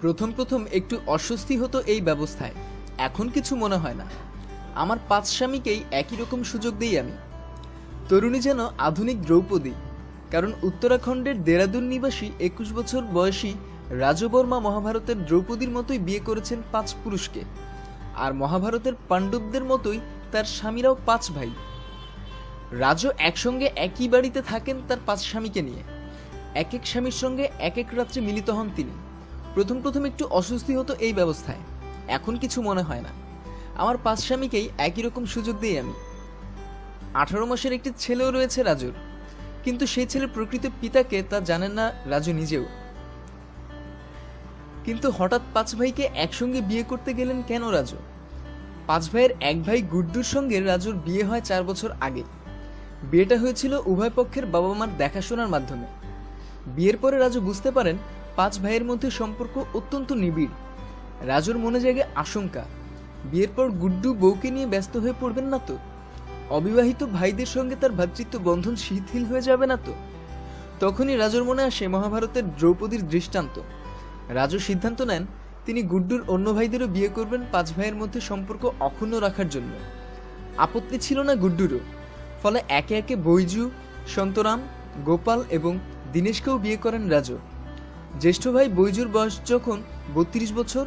প্রথম প্রথম একটু অস্বস্তি হতো এই ব্যবস্থায়। এখন কিছু মনে হয় না। আমার পাঁচ স্বামীকেই একই রকম সুযোগ দিই আমি। তরুণী যেন আধুনিক দ্রৌপদী, কারণ উত্তরাখণ্ডের দেরাদুন নিবাসী একুশ বছর বয়সী রাজবর্মা মহাভারতের দ্রৌপদীর মতোই বিয়ে করেছেন পাঁচ পুরুষকে। আর মহাভারতের পাণ্ডবদের মতোই তার স্বামীরাও পাঁচ ভাই। রাজু একসঙ্গে একই বাড়িতে থাকেন তার পাঁচ স্বামীকে নিয়ে। এক এক স্বামীর সঙ্গে এক এক রাত্রে মিলিত হন তিনি। প্রথম প্রথম একটু অস্বস্তি হতো এই ব্যবস্থায়। এখন কিছু মনে হয় না। আমার পাঁচ স্বামীকেই একই রকম সুযোগ দিই আমি। আঠারো মাসের একটি ছেলেও রয়েছে রাজুর। কিন্তু সেই ছেলের প্রকৃত পিতাকে তা জানেন না রাজু নিজেও। কিন্তু হঠাৎ পাঁচ ভাইকে একসঙ্গে বিয়ে করতে গেলেন কেন রাজু? পাঁচ ভাইয়ের এক ভাই গুড্ডুর সঙ্গে রাজুর বিয়ে হয় চার বছর আগে। বিয়েটা হয়েছিল উভয় পক্ষের বাবা মার দেখাশোনার মাধ্যমে। বিয়ের পরে রাজু বুঝতে পারেন পাঁচ ভাইয়ের মধ্যে সম্পর্ক অত্যন্ত নিবিড়। রাজুর মনে জাগে আশঙ্কা, বিয়ের পর গুড্ডু বউকে নিয়ে ব্যস্ত হয়ে পড়বেন না তো? অবিবাহিত ভাইদের সঙ্গে তার ভ্রাতৃত্ব বন্ধন শিথিল হয়ে যাবে না তো? তখনই রাজুর মনে আসে মহাভারতের দ্রৌপদীর দৃষ্টান্ত। রাজু সিদ্ধান্ত নেন, তিনি গুড্ডুর অন্য ভাইদেরও বিয়ে করবেন পাঁচ ভাইয়ের মধ্যে সম্পর্ক অক্ষুণ্ণ রাখার জন্য। আপত্তি ছিল না গুড্ডুরও, ফলে একে একে বৈজু, সন্তরাম, গোপাল এবং দীনেশকেও বিয়ে করেন রাজু। জ্যেষ্ঠ ভাই বৈজুর বয়স যখন বত্রিশ বছর,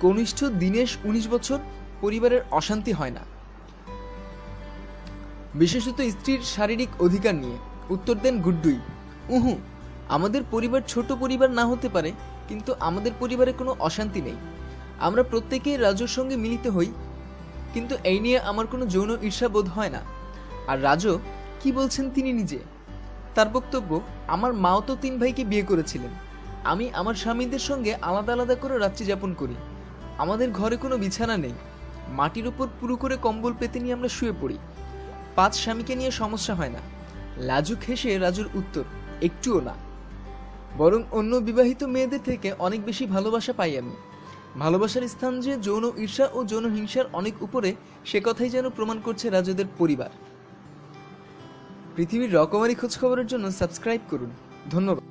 কনিষ্ঠ দীনেশ উনিশ বছর, পরিবারের অশান্তি হয় না। বিশেষত স্ত্রীর শারীরিক অধিকার নিয়ে। উত্তর দেন গুড্ডুই, উহু, আমাদের পরিবার ছোট পরিবার না হতে পারে, কিন্তু আমাদের পরিবারে কোনো অশান্তি নেই। আমরা প্রত্যেকেই রাজুর সঙ্গে মিলিত হই, কিন্তু এই নিয়ে আমার কোনো যৌন ঈর্ষাবোধ হয় না। আর রাজু, কি বলছেন তিনি নিজে? তার বক্তব্য, আমার মাও তো তিন ভাইকে বিয়ে করেছিলেন। আমি আমার স্বামীদের সঙ্গে আলাদা আলাদা করে রাত্রি যাপন করি। আমাদের ঘরে কোনো বিছানা নেই। মাটির উপর পুরো করে কম্বল পেতে নিয়ে আমরা শুয়ে পড়ি। পাঁচ স্বামীকে নিয়ে সমস্যা হয় না। লাজুক হেসে রাজুর উত্তর, একটুও না। বরং অন্য বিবাহিত মেয়েদের থেকে অনেক বেশি ভালোবাসা পাই আমি। ভালোবাসার স্থান যে যৌন ঈর্ষা ও যৌন হিংসার অনেক উপরে সে কথাই যেন প্রমাণ করছে রাজুদের পরিবার। পৃথিবীর রকমারি খোঁজখবরের জন্য সাবস্ক্রাইব করুন। ধন্যবাদ।